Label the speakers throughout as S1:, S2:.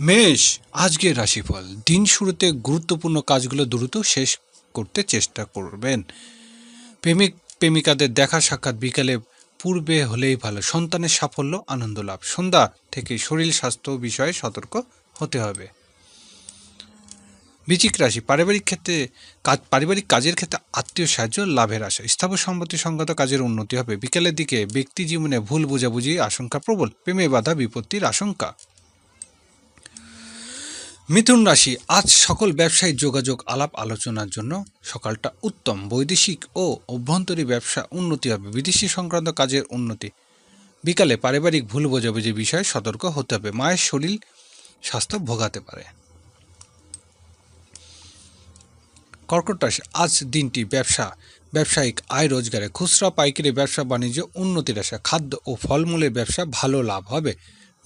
S1: মেষ, আজকের রাশিফল। দিন শুরুতে গুরুত্বপূর্ণ কাজগুলো দ্রুত শেষ করতে চেষ্টা করবেন। প্রেমিক, প্রেমিকাদের দেখা সাক্ষাৎ বিকালে পূর্বে হলেই ভালো। সন্তানের সাফল্য, আনন্দ লাভ। সন্ধ্যা থেকে শরীর স্বাস্থ্য বিষয়ে সতর্ক হতে হবে। বৃচিক রাশি, পারিবারিক ক্ষেত্রে কাজ, পারিবারিক কাজের ক্ষেত্রে আত্মীয় সাহায্য লাভের আশা। স্থাবর সম্পত্তি সংগত কাজের উন্নতি হবে। বিকেলের দিকে ব্যক্তি জীবনে ভুল বোঝাবুঝি, আশঙ্কা প্রবল। প্রেমে বাধা, বিপত্তির আশঙ্কা। মিথুন রাশি, আজ সকল ব্যবসায়িক যোগাযোগ আলাপ আলোচনার জন্য সকালটা উত্তম। বৈদেশিক ও অভ্যন্তরীণ ব্যবসা উন্নতি হবে। বিদেশি সংক্রান্ত কাজের উন্নতি। বিকালে পারিবারিক ভুল বোঝাবুঝি বিষয়ে সতর্ক হতে হবে। মায়ের শরীর, স্বাস্থ্য ভোগাতে পারে। কর্কট রাশি, আজ দিনটি ব্যবসা, ব্যবসায়িক আয় রোজগারে, খুচরা পাইকারি ব্যবসা, বাণিজ্য উন্নতির আশা খাদ্য ও ফলমূলের ব্যবসা ভালো লাভ হবে।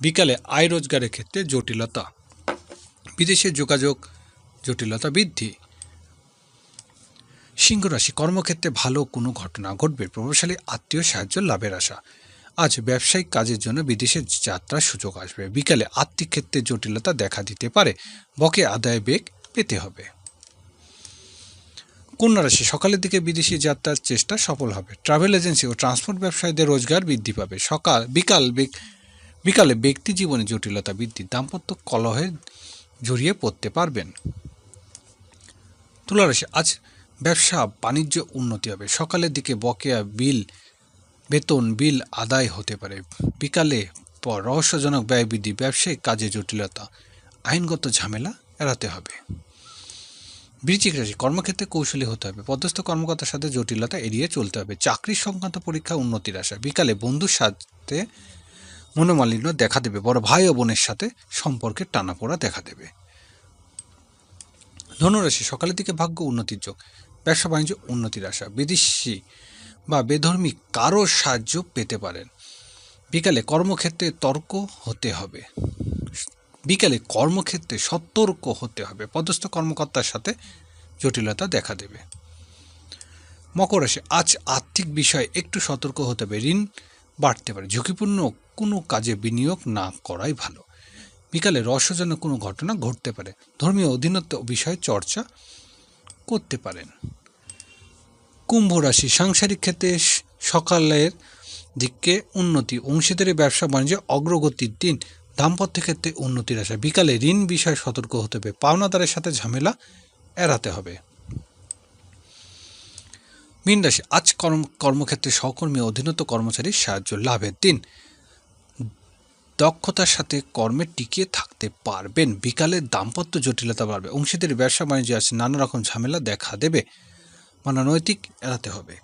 S1: বিকালে আয় রোজগারের ক্ষেত্রে জটিলতা। বিদেশে যোগাযোগ জটিলতা বৃদ্ধি। সিংহ রাশি কর্মক্ষেত্রে ভালো কোনো ঘটনা ঘটবে। প্রভাবশালী আত্মীয় সাহায্য, লাভের আশা। আজ ব্যবসায়িক কাজের জন্য বিদেশে যাত্রার সুযোগ আসবে। বিকালে আর্থিক ক্ষেত্রে জটিলতা দেখা দিতে পারে। বকে আদায় বেগ পেতে হবে। কন্যা রাশি সকালের দিকে বিদেশি যাত্রার চেষ্টা সফল হবে। ট্রাভেল এজেন্সি ও ট্রান্সপোর্ট ব্যবসায়ীদের রোজগার বৃদ্ধি পাবে। সকাল, বিকাল বিকালে ব্যক্তি জীবনে জটিলতা বৃদ্ধি দাম্পত্য কলহে জড়িয়ে পড়তে পারবেন। তুলারাশি, আজ ব্যবসা বাণিজ্য উন্নতি হবে। সকালের দিকে বকেয়া বিল, বেতন বিল আদায় হতে পারে। বিকালে পর রহস্যজনক ব্যয় বৃদ্ধি, ব্যবসায়িক কাজে জটিলতা, আইনগত ঝামেলা এড়াতে হবে। বৃশ্চিক রাশি, কর্মক্ষেত্রে কৌশলী হতে হবে। পদস্থ কর্মকর্তার সাথে জটিলতা এড়িয়ে চলতে হবে। চাকরি সংক্রান্ত পরীক্ষা, উন্নতির আশা। বিকালে বন্ধুর সাথে মনোমালিন্য দেখা দেবে, বড় ভাই ও বোনের সাথে সম্পর্কের টানাপোড়া দেখা দেবে। ধনুরাশি, সকালের দিকে ভাগ্য উন্নতির যোগ, ব্যবসা বাণিজ্য উন্নতির আশা, বিদেশি বা বেধর্মী কারও সাহায্য পেতে পারেন। বিকালে কর্মক্ষেত্রে তর্ক হতে হবে। বিকালে কর্মক্ষেত্রে সতর্ক হতে হবে, পদস্থ কর্মকর্তার সাথে জটিলতা দেখা দেবে। মকর রাশি, আজ আর্থিক বিষয়ে একটু সতর্ক হতে হবে, ঋণ বাড়তে পারে। ঝুঁকিপূর্ণ কোনো কাজে বিনিয়োগ না করাই ভালো। বিকালে রহস্যজনক কোনো ঘটনা ঘটতে পারে। ধর্মীয় অধীনত্ব বিষয়ে চর্চা করতে পারেন। কুম্ভ রাশি সাংসারিক ক্ষেত্রে সকালের দিকে উন্নতি। অংশীদারি ব্যবসা বাণিজ্য, অগ্রগতির দিন, দাম্পত্য ক্ষেত্রে উন্নতির আশা। বিকালে ঋণ বিষয়ে সতর্ক হতে হবে। পাওনাদারের সাথে ঝামেলা এড়াতে হবে। মীন রাশি, আজ কর্ম কর্মক্ষেত্রে সহকর্মী অধীনত কর্মচারীর সাহায্য লাভের দিন। দক্ষতার সাথে কর্মে টিকিয়ে থাকতে পারবেন। বিকালে দাম্পত্য জটিলতা বাড়বে। অংশীদের, ব্যবসা, বাণিজ্য আছে নানা রকম ঝামেলা দেখা দেবে। মানে নৈতিক, এড়াতে হবে।